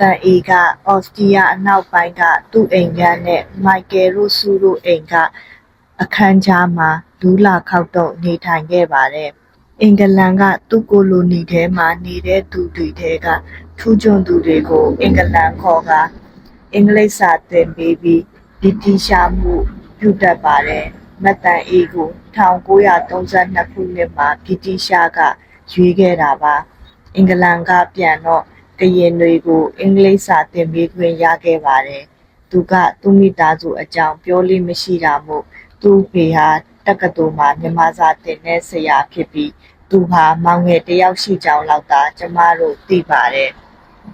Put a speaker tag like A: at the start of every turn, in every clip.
A: တန်အေကအော်စတြီးယားအနောက်ပိုင်းက သူ့အိမ်ခန်းနဲ့ မိုက်ကယ်တို့စုတို့အိမ်က အခန်းကြားမှာ လူးလာခောက်တော့နေထိုင်ခဲ့ပါတယ်။အင်္ဂလန်က သူ့ကိုလိုနီထဲမှာနေတဲ့သူတွေထဲက ထူးချွန်သူတွေကို အင်္ဂလန်ခေါ်ကအင်္ဂလိပ်စာသင်ပေးပြီး ဗြိတိရှားမှုပြုတတ်ပါတယ်။မတ်တန်အေကို1932ခုနှစ်မှာ ဗြိတိရှားကရွေးခဲ့တာပါ။အင်္ဂလန်ကပြန်တော့ ကရင်တွေကိုအင်္ဂလိပ်စာသင်ပေးခွင့်ရခဲ့ပါတယ်။သူကသူ့မိသားစုအကြောင်းပြောလေ့မရှိတာမို့သူ့အဖေဟာတက္ကသိုလ်မှာမြန်မာစာသင်တဲ့ဆရာဖြစ်ပြီးသူဟာမောင်ငယ်တစ်ယောက်ရှိကြောင်းလောက်သာကျမတို့သိပါတယ်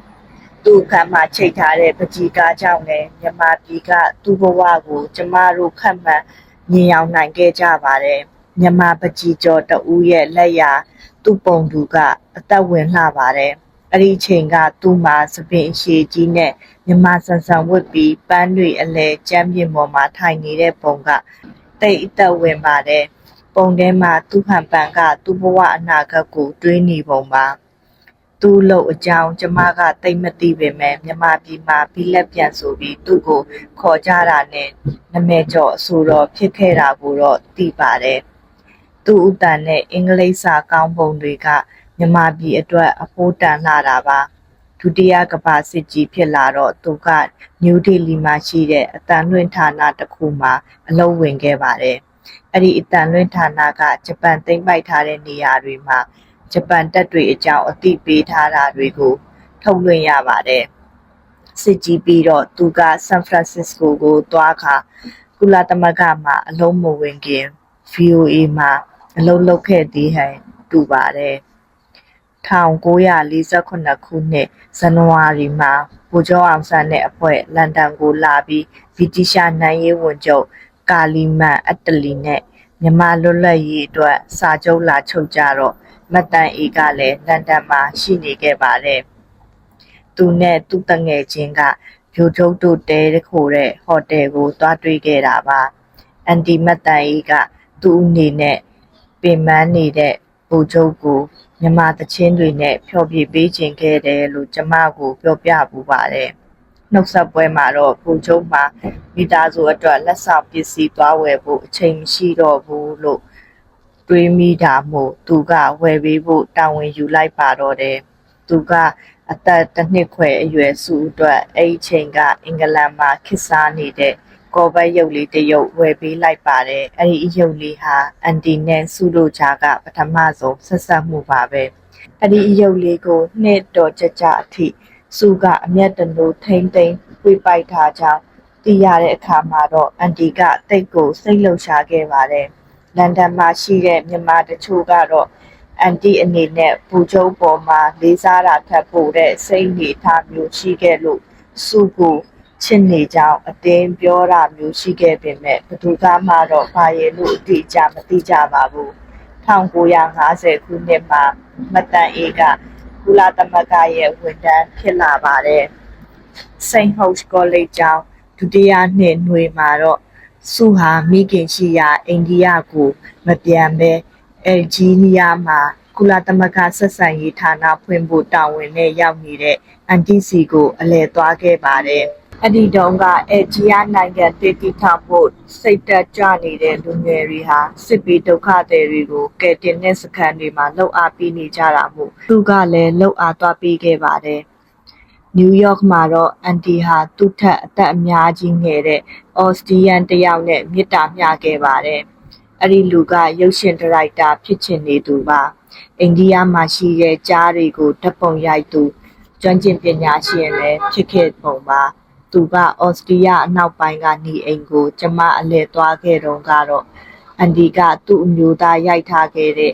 A: ။သူ့အခန်းမှာချိတ်ထားတဲ့ပန်းချီကားကြောင့်လည်းမြန်မာပြည်ကသူ့ဘဝကိုကျမတို့ခန့်မှန်းမြင်ယောင်နိုင်ခဲ့ကြပါတယ်။မြန်မာပန်းချီကျော်တစ်ဦးရဲ့လက်ရာသူ့ပုံသူကအသက်ဝင်လှပါတယ်။ အဲ့ဒီအချိန်ကသူ့မှာသပင်အရှည်ကြီးနဲ့မြန်မာဆန်ဆန်ဝတ်ပြီးပန်းတွေအလဲကျမ်းပြင်ပေါ်မှာထိုင်နေတဲ့ပုံကတိတ်အသက်ဝင်ပါတယ်။ပုံထဲမှာသူ့ဟန်ပန်ကသူ့ဘဝအနာဂတ်ကိုတွေးနေပုံပါ။သူ့လို့အကြောင်းကျမကတိတ်မသိပေမဲ့မြန်မာပြည်မှာပြီးလက်ပြန်ဆိုပြီးသူ့ကိုခေါ်ကြတာနဲ့နာမည်ကျော်အဆိုတော်ဖြစ်ခဲ့တာကိုတော့သိပါတယ်။သူ့ဥတန်နဲ့အင်္ဂလိပ်စာကောင်းပုံတွေက မြန်မာပြည်အတွက်အဖိုးတန်လှတာပါ။ဒုတိယကမ္ဘာစစ်ကြီးဖြစ်လာတော့သူကနယူးဒေလီမှာရှိတဲ့အတန်လွင့်ဌာနတစ်ခုမှာအလုပ်ဝင်ခဲ့ပါတယ်။အဲ့ဒီအတန်လွင့်ဌာနကဂျပန်သိမ်းပိုက်ထားတဲ့နေရာတွေမှာဂျပန်တပ်တွေအကြောင်းအသိပေးထားတာတွေကို ထုတ်လွှင့်ရပါတယ်။စစ်ကြီးပြီးတော့သူကဆန်ဖရန်စစ္စကိုကိုသွားခါကုလသမဂ္ဂမှာအလုံးမဝင်ခင် VOA မှာအလုံးလုပ်ခဲ့သေးဟန်တူပါတယ်။ 1948 ခုနှစ် ဇန်နဝါရီမှာ ဗိုလ်ချုပ်အောင်ဆန်းတဲ့အဖွဲ့ လန်ဒန်ကိုလာပြီး ဗြိတိရှနိုင်ရေးဝန်ချုပ် ကာလီမန်အတ္တလီနဲ့ မြန်မာလွတ်လပ်ရေးအတွက် စာချုပ်လာချုပ်ကြတော့မတ်တန်အေကလည်း လန်ဒန်မှာ ရှိနေခဲ့ပါတယ်။သူနဲ့သူ့တငယ်ချင်းကဂျိုထုတ်တို့တဲခိုတဲ့ ဟိုတယ်ကို သွားတွေ့ခဲ့တာပါ။အန်တီမတ်တန်အေကသူ့အနေနဲ့ ပင်ပန်းနေတဲ့ ဗိုလ်ချုပ်ကို မြန်မာသချင်းတွေနဲ့ဖျော်ဖြေပေးခြင်းခဲ့တယ်လို့ကျမကိုပြောပြပူပါတယ်။နှုတ်ဆက်ပွဲမှာတော့ဗိုလ်ချုပ်မှာမိသားစုအတွက်လက်ဆောင်ပစ္စည်းသွားဝယ်ဖို့အချိန်မရှိတော့ဘူးလို့တွေးမိတာမို့သူကဝယ်ပေးဖို့တာဝန်ယူလိုက်ပါတော့တယ်။သူကအသက်တစ်နှစ်ခွဲအရွယ်စုအတွက်အဲ့ဒီအချိန်ကအင်္ဂလန်မှာခေတ်စားနေတဲ့ ကော်ပတ်ရုပ်လေးတစ်ရုပ်ဝယ်ပေးလိုက်ပါတယ်။အဲ့ဒီအရုပ်လေးဟာအန်တီနဲ့စုတို့ကြားကပထမဆုံးဆက်ဆက်မှုပါပဲ။အဲ့ဒီအရုပ်လေးကိုနှစ်တော်ကြကြအထိစုကအမျက်တနိုးထိမ့်သိမ့်ပြပိုက်ထားကြောင်းသိရတဲ့အခါမှာတော့အန်တီကတိတ်ကိုစိတ်လှုပ်ရှားခဲ့ပါတယ်။လန်ဒန်မှာရှိတဲ့မြန်မာတချို့ကတော့အန်တီအနေနဲ့ဘူချုံပေါ်မှာလေးစားတာထပ်ဖို့တဲ့စိတ်နေထားမျိုးရှိခဲ့လို့စုကို ချစ်နေကြောင်းအတင်းပြောတာမျိုးရှိခဲ့ပေမဲ့ဘယ်သူကမှတော့ဘာရဲ့လို့အတိအကျမသိကြပါဘူး1950ခုနှစ်မှာမတန်အေကကုလသမဂ္ဂရဲ့ဝန်ထမ်းဖြစ်လာပါတယ် Saint House College ကျောင်းဒုတိယနှစ်ຫນွေမှာတော့စုဟာမိခင်ရှိရာအိန္ဒိယကိုမပြန်ဘဲအယ်ဂျီးနီးယားမှာကုလသမဂ္ဂဆက်ဆံရေးဌာနဖွင့်ဖို့တာဝန်နဲ့ရောက်နေတဲ့ အန်တီစီကိုအလဲသွားခဲ့ပါတယ်။အဲ့ဒီတုန်းကအယ်ဂျီးယားနိုင်ငံတည်တည်ထောင်ဖို့စိတ်တက်ကြနေတဲ့လူငယ်တွေဟာစစ်ပီးဒုက္ခသည်တွေကိုကယ်တင်တဲ့စခန်းတွေမှာလှုပ်အားပေးနေကြတာမို့သူကလည်းလှုပ်အားသွားပေးခဲ့ပါတယ်။နယူးယောက်မှာတော့အန်တီဟာသူ့ထက်အသက်အများကြီးငယ်တဲ့အော်စတြီးယန်တစ်ယောက်နဲ့မေတ္တာမျှခဲ့ပါတယ်။အဲ့ဒီလူကရုပ်ရှင်ဒါရိုက်တာဖြစ်ချင်နေသူပါ။အိန္ဒိယမှာရှိတဲ့ကြားတွေကိုဓာတ်ပုံရိုက်သူ ကျွမ်းကျင်ပညာရှင်လည်းဖြစ်ခဲ့ပုံပါ။သူကအော်စတြီးယားအနောက်ပိုင်းကနေအိမ်ကို ကျမအလဲသွားခဲ့တုန်းကတော့အန်တီကသူ့အမျိုးသားရိုက်ထားခဲ့တဲ့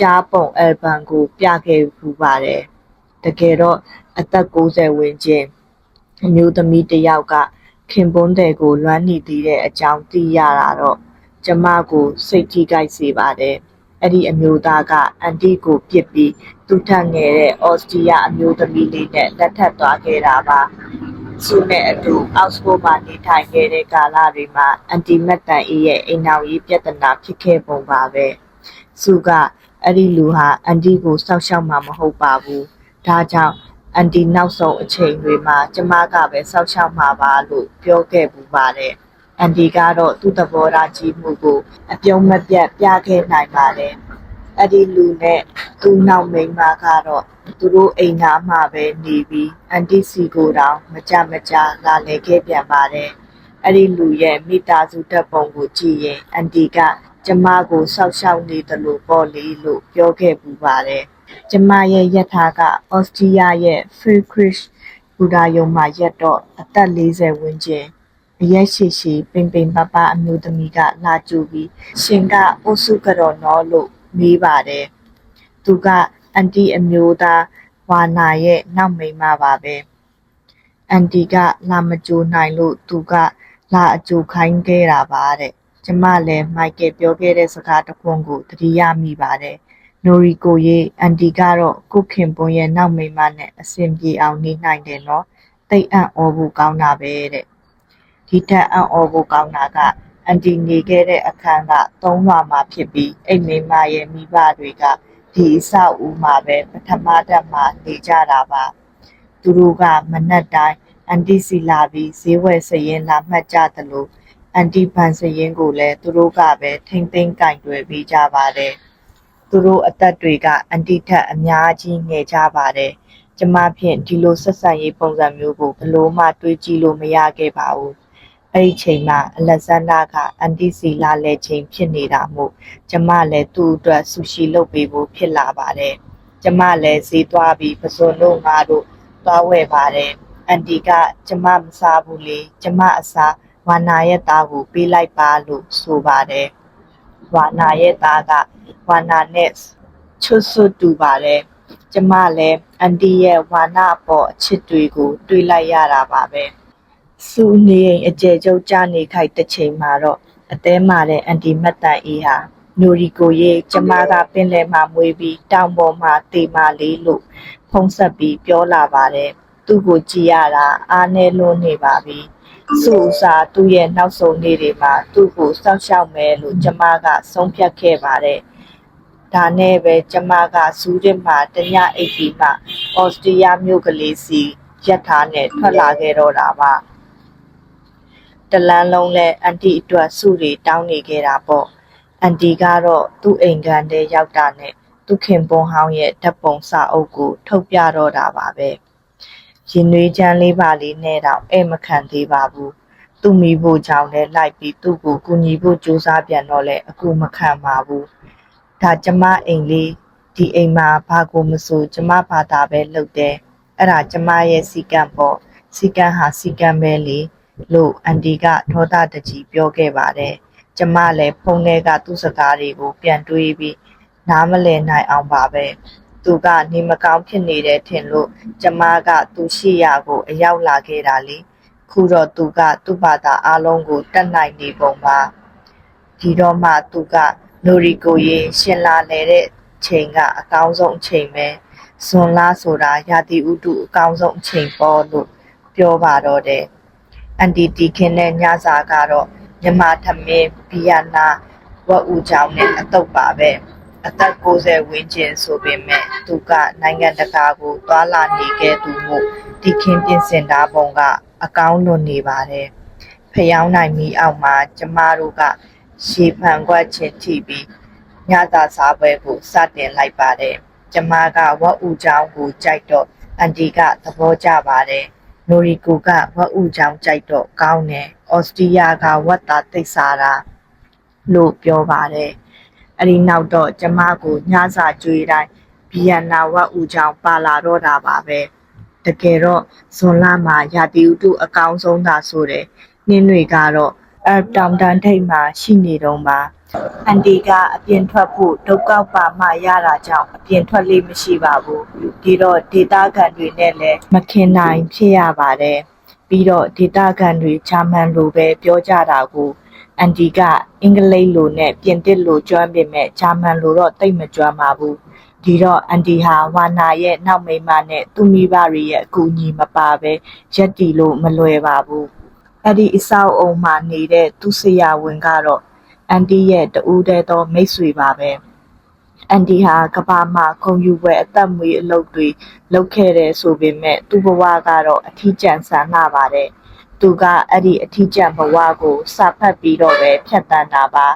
A: ကြားပုံအယ်ဘမ်ကို ပြခဲ့ပူပါတယ်။တကယ်တော့အသက်60ဝန်းကျင်အမျိုးသမီးတစ်ယောက်ကခင်ပွန်းသည်ကိုလွမ်းနေသေးတဲ့အကြောင်းသိရတာတော့ကျမကိုစိတ်ထိခိုက်စေပါတယ်။အဲ့ဒီအမျိုးသားကအန်တီကိုပြစ်ပြီး သူ့ထက်ငယ်တဲ့အော်စတြီးယားအမျိုးသမီးလေးနဲ့လက်ထပ်သွားခဲ့တာပါ။စုနဲ့အတူအောက်စဖို့မှာနေထိုင်ခဲ့တဲ့ကာလတွေမှာအန်တီမက်တန်အေးရဲ့အိမ်နောက်ရေးပြဿနာဖြစ်ခဲ့ပုံပါပဲ။စုကအဲ့ဒီလူဟာအန်တီကိုစောက်ရှောက်မှာမဟုတ်ပါဘူး။ဒါကြောင့်အန်တီနောက်ဆုံးအချိန်တွေမှာကျမကပဲစောက်ရှောက်မှာပါလို့ပြောခဲ့ပူပါတယ်အန်တီကတော့သူ့သဘောထားကြီးမှုကိုအပြုံးမပြတ်ပြခဲ့နိုင်ပါတယ် အဲ့ဒီလူနဲ့သူ့နောက်မိန်းမကတော့သူတို့အိမ်သားမှပဲနေပြီးအန်တီစီကိုတောင်မကြမကြလာလေခဲ့ပြန်ပါတယ်အဲ့ဒီလူရဲ့မိသားစုတပ်ပုံကိုကြည့်ရင်အန်တီကကျမကိုစောက်ရှောက်နေတယ်လို့ပေါ့လေလို့ပြောခဲ့ပူပါတယ်ကျမရဲ့ယထာကအော်စတြီးယားရဲ့ Friedrich ဘူဒါယုံမှာရက်တော့အသက်40ဝန်းကျင်အရက်ရှိရှိပင်ပင်ပပအမျိုးသမီးကလာကြူပြီးရှင်ကအုပ်စုကတော့နော်လို့ မေးပါတယ်သူကအန်တီအမျိုးသားဝါနာရဲ့နောက်မိန်းမပါပဲအန်တီကလာမကြိုနိုင်လို့သူကလာအကြိုခိုင်းခဲ့တာပါတဲ့ကျမလည်းမိုက်ကယ်ပြောခဲ့တဲ့စကားတစ်ခွန်းကိုသတိရမိပါတယ်နိုရီကိုရဲ့အန်တီကတော့ကုခင်ပွန်ရဲ့နောက်မိန်းမနဲ့အဆင်ပြေအောင်နေနိုင်တယ်နော်တိတ်အံ့ဩဖို့ကောင်းတာပဲတဲ့ဒီထက်အံ့ဩဖို့ကောင်းတာက အန်တီနေခဲ့တဲ့အခန်းကသုံးလွှာမှာဖြစ်ပြီးအိမ်မိန်းမရဲ့မိဘတွေကဒီအဆောက်အဦမှာပဲပထမတက်မှာနေကြတာပါသူတို့ကမနက်တိုင်းအန်တီစီလာပြီးဈေးဝယ်စရင်လာမှတ်ကြသလိုအန်တီဘန်စရင်ကိုလည်းသူတို့ကပဲထိမ့်သိမ်းကင်တွယ်ပေးကြပါတယ်သူတို့အသက်တွေကအန်တီထက်အများကြီးငယ်ကြပါတယ်။ကျမဖြင့်ဒီလိုဆက်ဆံရေးပုံစံမျိုးကိုဘယ်လို့မှတွေးကြည့်လို့မရခဲ့ပါဘူး။ အဲ့ဒီချိန်မှာအလက်ဇန္ဒာကအန်တီစီလာလဲချိန်ဖြစ်နေတာမို့ကျမလည်းသူ့အတွက်ဆူရှီလုပ်ပေးဖို့ဖြစ်လာပါတယ်။ကျမလည်းဈေးသွားပြီးပစုံတို့ငါတို့သွားဝယ်ပါတယ်။အန်တီကကျမမစားဘူးလေ။ကျမအစားဝါနာရဲ့သားကိုပေးလိုက်ပါလို့ဆိုပါတယ်။ဝါနာရဲ့သားကဝါနာနဲ့ချွတ်ဆွတ်တူပါတယ်ကျမလည်းအန်တီရဲ့ဝါနာအပေါ်အချစ်တွေကိုတွေးလိုက်ရတာပါပဲ စူနေရင်အကျယ်ကျုပ်ကြနေခိုက်တစ်ချိန်မှာတော့အသေးမာတဲ့အန်တီမတ်တန်အေးဟာနိုရီကိုရဲ့ကျမကပင်လယ်မှာမွေးပြီးတောင်ပေါ်မှာတေမာလေးလို့ဖုံးဆက်ပြီးပြောလာပါတယ်သူ့ကိုကြည့်ရတာအားနေလို့နေပါပြီစုဥစားသူ့ရဲ့နောက်ဆုံးနေ့တွေမှာသူ့ကိုစောင့်ရှောက်မယ်လို့ကျမကဆုံးဖြတ်ခဲ့ပါတယ်။ဒါနဲ့ပဲကျမကဇူးရစ်မှာတညအိပ်ပြီးမှအော်စတြီးယားမြို့ကလေးစီရက်ထားနဲ့ထွက်လာခဲ့တော့တာပါ။ တလန်းလုံးလဲအန်တီအတွက်စုတွေတောင်းနေခဲ့တာပေါ့။အန်တီကတော့သူ့အိမ်ကန်ထဲရောက်တာနဲ့သူခင်ပွန်ဟောင်းရဲ့ဓာတ်ပုံစာအုပ်ကိုထုတ်ပြတော့တာပါပဲ။ရင်နွေးချမ်းလေးပါလေးနဲ့တော့အဲ့မခံသေးပါဘူးသူ့မိဖို့ကြောင့်လည်းလိုက်ပြီးသူ့ကိုကူညီဖို့ကြိုးစားပြန်တော့လဲအကူမခံပါဘူးဒါကျမအိမ်လေးဒီအိမ်မှာဘာကိုမဆိုကျမဘာသာပဲလုပ်တယ်အဲ့ဒါကျမရဲ့စီကံပေါ့စီကံဟာစီကံပဲလေ လို့အန်တီကဒေါသတကြီးပြောခဲ့ပါတယ်ကျမလည်းဖုန်းထဲကသူ့စကားတွေကိုပြန်တွေးပြီးနားမလည်နိုင်အောင်ပါပဲသူကနေမကောင်းဖြစ်နေတဲ့ထင်လို့ကျမကသူရှိရာကိုအရောက်လာခဲ့တာလေခုတော့သူကသူ့ဘာသာအားလုံးကိုတတ်နိုင်နေပုံပါဒီတော့မှသူကနိုရီကိုရေရှင်လာလေတဲ့ချိန်ကအကောင်းဆုံးအချိန်ပဲဇွန်လာဆိုတာရာသီဥတုအကောင်းဆုံးအချိန်ပေါ်လို့ပြောပါတော့တယ် အန်တီတီခင်နဲ့ညစာကတော့မြမထမင်းဘီယနာဝက်ဦးချောင်းနဲ့အတုပ်ပါပဲအသက်60ဝန်းကျင်ဆိုပေမဲ့သူကနိုင်ငံတကာကိုသွာလာနေခဲ့သူမို့ဒီခင်ပြင်စင်တာပုံကအကောင်းလွန်နေပါတယ်။ဖျောင်းနိုင်မီအောက်မှာကျမတို့ကရှေဖန်ခွက်ချင်ထိပြီးညသာစားပွဲကိုစတင်လိုက်ပါတယ်။ကျမကဝက်ဦးချောင်းကိုကြိုက်တော့အန်တီကသဘောကျပါတယ်။ နိုရီကိုကဝက်ဦးချောင်းကြိုက်တော့ကောင်းတယ်။အော်စတြီးယားကဝက်သားသိပ်စားတာလို့ပြောပါတယ်။အဲ့ဒီနောက်တော့ကျမကိုညစာကြွေးတိုင်းဘီယန်နာဝတ်ဦးချောင်းပါလာတော့တာပါပဲတကယ်တော့ဇွန်လမှာရာသီဥတုအကောင်းဆုံးသာဆိုတယ်နှင်းတွေကတော့အပ်တောင်တန်းထိပ်မှာရှိနေတော့ပါ အန်တီကအပြင်ထွက်ဖို့ဒုက္ခပါမှရတာကြောင့်အပြင်ထွက်လေးမရှိပါဘူးဒီတော့ဒေတာကန်တွေနဲ့လည်းမခင်နိုင်ဖြစ်ရပါတယ်ပြီးတော့ဒေတာကန်တွေဂျာမန်လိုပဲပြောကြတာကိုအန်တီကအင်္ဂလိပ်လိုနဲ့ပြင်သစ်လိုကျွမ်းပေမဲ့ဂျာမန်လိုတော့တိတ်မကျွမ်းပါဘူးဒီတော့အန်တီဟာဝါနာရဲ့နောက်မိန်းမနဲ့သူ့မိဘတွေရဲ့အကူအညီမပါပဲရက်တီလို့မလွယ်ပါဘူးအဲ့ဒီအဆောက်အုံမှာနေတဲ့သူ့ဆရာဝန်ကတော့ အန်တီရဲ့တူးတဲ့သောမိတ်ဆွေပါပဲအန်ဒီဟာကဘာမှာခုံယူပွဲအသက်မွေးအလုပ်တွေလုပ်ခဲ့တယ်ဆိုပေမဲ့သူ့ဘဝကတော့အထီးကျန်ဆန်လာပါတယ်သူကအဲ့ဒီအထီးကျန်ဘဝကိုစာဖတ်ပြီးတော့ပဲဖြတ်တန်းတာပါ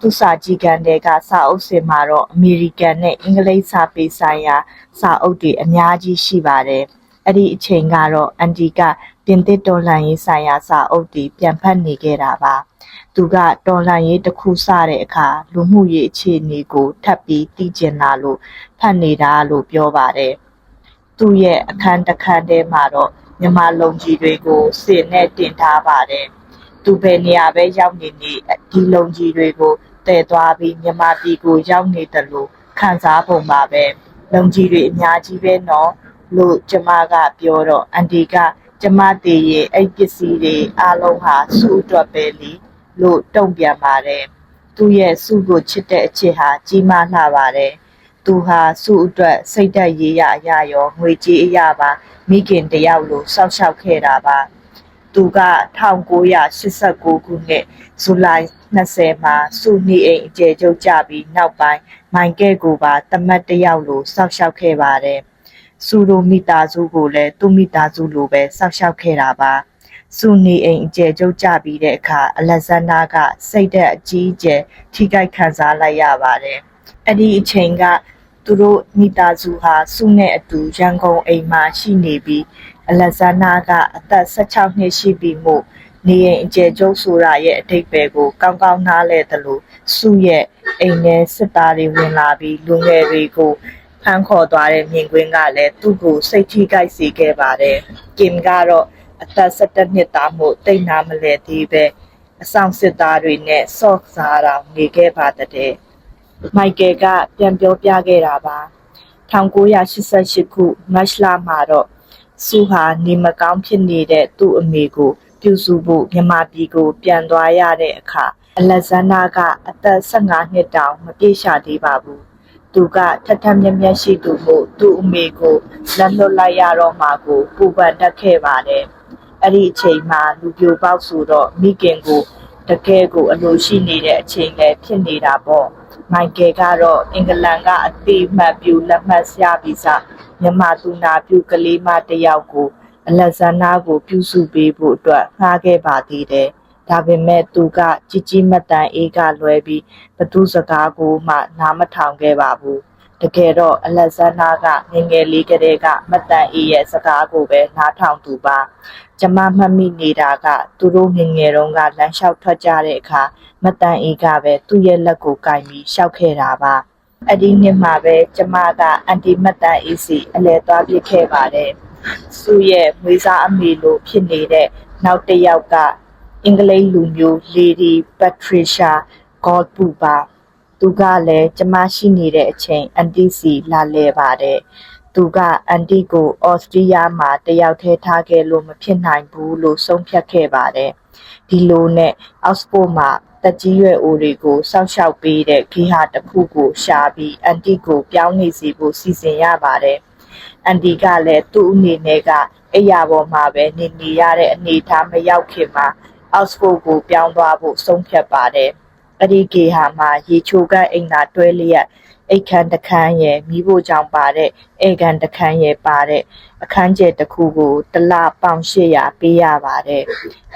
A: သူစာကြည့်ကန်တဲ့ကစာအုပ်စင်မှာတော့အမေရိကန်နဲ့အင်္ဂလိပ်စာပေဆိုင်ရာ စာအုပ်တွေအများကြီးရှိပါတယ်အဲ့ဒီအချိန်ကတော့အန်ဒီကပြင်သစ်တော်လှန်ရေးဆိုင်ရာစာအုပ်တွေပြန်ဖတ်နေခဲ့တာပါ သူကတော်လှန်ရေးတစ်ခုစတဲ့အခါလူမှုရေးအခြေအနေကိုထပ်ပြီးသိကျင်လာလို့ဖတ်နေတာလို့ပြောပါတယ်သူ့ရဲ့အခန်းတစ်ခန်းထဲမှာတော့မြန်မာလုံကြီးတွေကိုစင်နဲ့တင်ထားပါတယ်သူဘယ်နေရာပဲရောက်နေနေဒီလုံကြီးတွေကိုတည်သွားပြီးမြန်မာပြည်ကိုရောက်နေတယ်လို့ခံစားပုံပါပဲလုံကြီးတွေအများကြီးပဲနော်လို့ကျမကပြောတော့အန်ဒီကကျမတည်ရဲ့အဲ့ပစ္စည်းတွေအားလုံးဟာစုအတွက်ပဲလी လို့တုံ့ပြန်ပါတယ်သူ့ရဲ့စုကိုချစ်တဲ့အချစ်ဟာကြီးမားလှပါတယ်သူဟာစုအတွက်စိတ်သက်ရေးရအရာရောငွေကြေးအရာပါမိခင်တယောက်လိုစောက်ရှောက်ခဲ့တာပါသူက1989ခုနှစ်ဇူလိုင်20မှာစုနေအိမ်အကျယ်ချုပ်ကြပြီးနောက်ပိုင်းမိုင်ကဲကိုပါတမတ်တယောက်လိုစောက်ရှောက်ခဲ့ပါတယ်စုတို့မိသားစုကိုလည်းသူ့မိသားစုလိုပဲစောက်ရှောက်ခဲ့တာပါ စုနေအိမ်အကျယ်ချုပ်ကြပြီးတဲ့အခါအလက်ဇန္ဒာကစိတ်သက်အကြီးအကျယ်ထိခိုက်ခံစားလိုက်ရပါတယ်အဲ့ဒီအချိန်ကသူတို့မိသားစုဟာစုနဲ့အတူရန်ကုန်အိမ်မှာရှိနေပြီးအလက်ဇန္ဒာကအသက်16နှစ်ရှိပြီမို့နေရင်အကျယ်ကျုပ်ဆိုတာရဲ့အတိတ်ပဲကိုကောင်းကောင်းနားလဲတယ်လို့စုရဲ့အိမ်ထဲစစ်သားတွေဝင်လာပြီးလူငယ်တွေကိုဖမ်းခေါ်သွားတဲ့မြင်ကွင်းကလည်းသူ့ကိုစိတ်ထိခိုက်စေခဲ့ပါတယ်။ကင်ကတော့ အသက်17နှစ်သားမို့တိတ်နာမလဲသေးပဲအဆောင်စစ်သားတွေနဲ့ဆော့စားတာနေခဲ့ပါတဲ့။မိုက်ကယ်ကပြန်ပြောပြခဲ့တာပါ1988ခုမတ်လမှာတော့စုဟာနေမကောင်းဖြစ်နေတဲ့သူ့အမေကို ပြုစုဖို့မြန်မာပြည်ကို ပြန်သွားရတဲ့အခါအလက်ဇန္ဒာကအသက်15နှစ်တောင်မပြည့်ရှာသေးပါဘူးသူကထထမြက်မြက်ရှိသူမို့သူ့အမေကိုလက်လွတ်လိုက်ရတော့မှကိုပူပန်တတ်ခဲ့ပါတယ် အဲ့ဒီအချိန်မှာလူပြိုပေါက်ဆိုတော့မိခင်ကိုတကယ်ကိုအလိုရှိနေတဲ့အချိန်လည်းဖြစ်နေတာပေါ့မိုက်ကယ်ကတော့အင်္ဂလန်ကအတိအမှတ်ပြုလက်မှတ်ရပြီးစမြန်မာသူနာပြုကလေးမတစ်ယောက်ကိုအလက်ဇန္ဒာကိုပြုစုပေးဖို့အတွက်ငှားခဲ့ပါသေးတယ်ဒါပေမဲ့သူကကြီးကြီးမတ်တန်အေးကလွဲပြီးဘသူစကားကိုမှနားမထောင်ခဲ့ပါဘူး တကယ်တော့အလက်ဇန္ဒာကငငယ်လေးကလေးကမတ်တန်အေးရဲ့စကားကိုပဲနားထောင်သူပါကျမမှတ်မိနေတာကသူတို့ငငယ်တုန်းကလမ်းလျှောက်ထွက်ကြတဲ့အခါမတန်အေးကပဲသူ့ရဲ့လက်ကိုကင်ပြီးရှောက်ခဲ့တာပါအဲ့ဒီနှစ်မှာပဲကျမကအန်တီမတ်တန်အေးစီအလဲသွားပြစ်ခဲ့ပါတယ်သူ့ရဲ့မွေးစားအမေလိုဖြစ်နေတဲ့နောက်တစ်ယောက်ကအင်္ဂလိပ်လူမျိုး Lady Patricia Godbu ပါ သူကလည်းကျမရှိနေတဲ့အချိန်အန်တီစီလာလဲပါတယ်သူကအန်တီကိုဩစတြီးယားမှာတယောက်တည်းထားခဲ့လို့မဖြစ်နိုင်ဘူးလို့ဆုံးဖြတ်ခဲ့ပါတယ်ဒီလိုနဲ့အောက်စဖို့မှာတက်ကြီးရွယ်အိုတွေကိုစောင့်ရှောက်ပေးတဲ့ဂီဟာတစ်ခုကိုရှာပြီးအန်တီကိုပြောင်းနေစီဖို့စီစဉ်ရပါတယ်အန်တီကလည်းသူ့အနေနဲ့ကအိယာပေါ်မှာပဲနေနေရတဲ့အနေအထားမရောက်ခင်မှာအောက်စဖို့ကိုပြောင်းသွားဖို့ဆုံးဖြတ်ပါတယ် အဲ့ဒီဂေဟာမှာရေချိုကအိမ်သာတွဲလျက်အိတ်ခမ်းတခန်းရဲ့မိဖို့ကြောင့်ပါတဲ့အိတ်ခမ်းတခန်းရဲ့ပါတဲ့အခန်းကျဲတစ်ခုကိုတစ်လပေါင်800ပေးရပါတယ်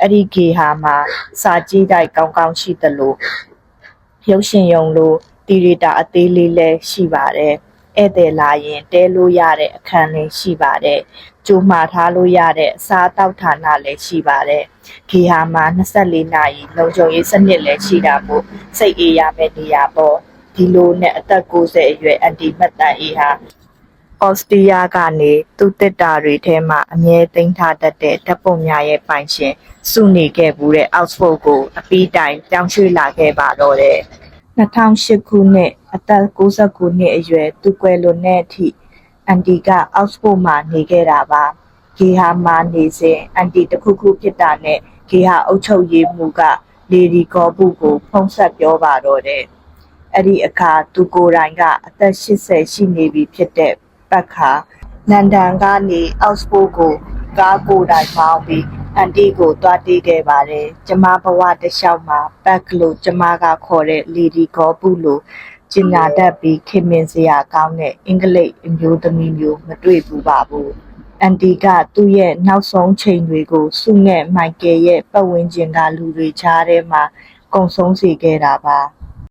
A: အဲ့ဒီဂေဟာမှာစာကြည့်တိုက်ကောင်းကောင်းရှိသလိုရုပ်ရှင်ရုံလိုတီရီတာအသေးလေးလည်းရှိပါတယ်ဧည့်သည်လာရင်တဲလို့ရတဲ့အခန်းလေးရှိပါတယ် ကျိုးမှာထားလို့ရတဲ့အစားအသောက်ဌာနလည်းရှိပါတယ်။ခေဟာမှာ24နာရီလုံခြုံရေးစနစ်လည်းရှိတာမို့စိတ်အေးရမယ့်နေရာပေါ့။ဒီလိုနဲ့အသက်60အရွယ်အန်တီမတ်တန်အေးဟာအော်စတြီးယားကနေသူ့တစ်တာတွေထဲမှာအမြဲသိမ်းထားတတ်တဲ့ဓာတ်ပုံများရဲ့ပိုင်ရှင်စုနေခဲ့ဘူးတဲ့ Oxford ကိုအပီးတိုင်ပြောင်းရွှေ့လာခဲ့ပါတော့တယ်2008ခုနှစ်အသက်69နှစ်အရွယ်သူကွယ်လွန်တဲ့အထိ အန်တီက Oxford မှာနေခဲ့တာပါဂေဟာမှာနေစဉ်အန်တီတစ်ခုခုဖြစ်တာနဲ့ဂေဟာအုပ်ချုပ်ရေးမှူးကလေဒီကောပုကိုဖုံးဆက်ပြောပါတော့တယ်အဲ့ဒီအခါသူကိုယ်တိုင်ကအသက်80ရှိနေပြီဖြစ်တဲ့ပတ်ခါလန်ဒန်ကနေအောက်စဖို့ကိုကားကိုယ်တိုင်မောင်းပြီးအန်တီကိုတွားတီးခဲ့ပါတယ်ကျမဘဝတစ်လျှောက်မှာပတ်ကလို့ကျမကခေါ်တဲ့လေဒီကောပုလို့ ကျင်ညာတတ်ပြီးခင်မင်စရာကောင်းတဲ့အင်္ဂလိပ်အမျိုးသမီးမျိုးမတွေ့ဘူးပါဘူးအန်တီကသူ့ရဲ့နောက်ဆုံးချိန်တွေကိုစုနဲ့မိုက်ကယ်ရဲ့ပတ်ဝန်းကျင်ကလူတွေကြားထဲမှာကုံဆုံးစေခဲ့တာပါ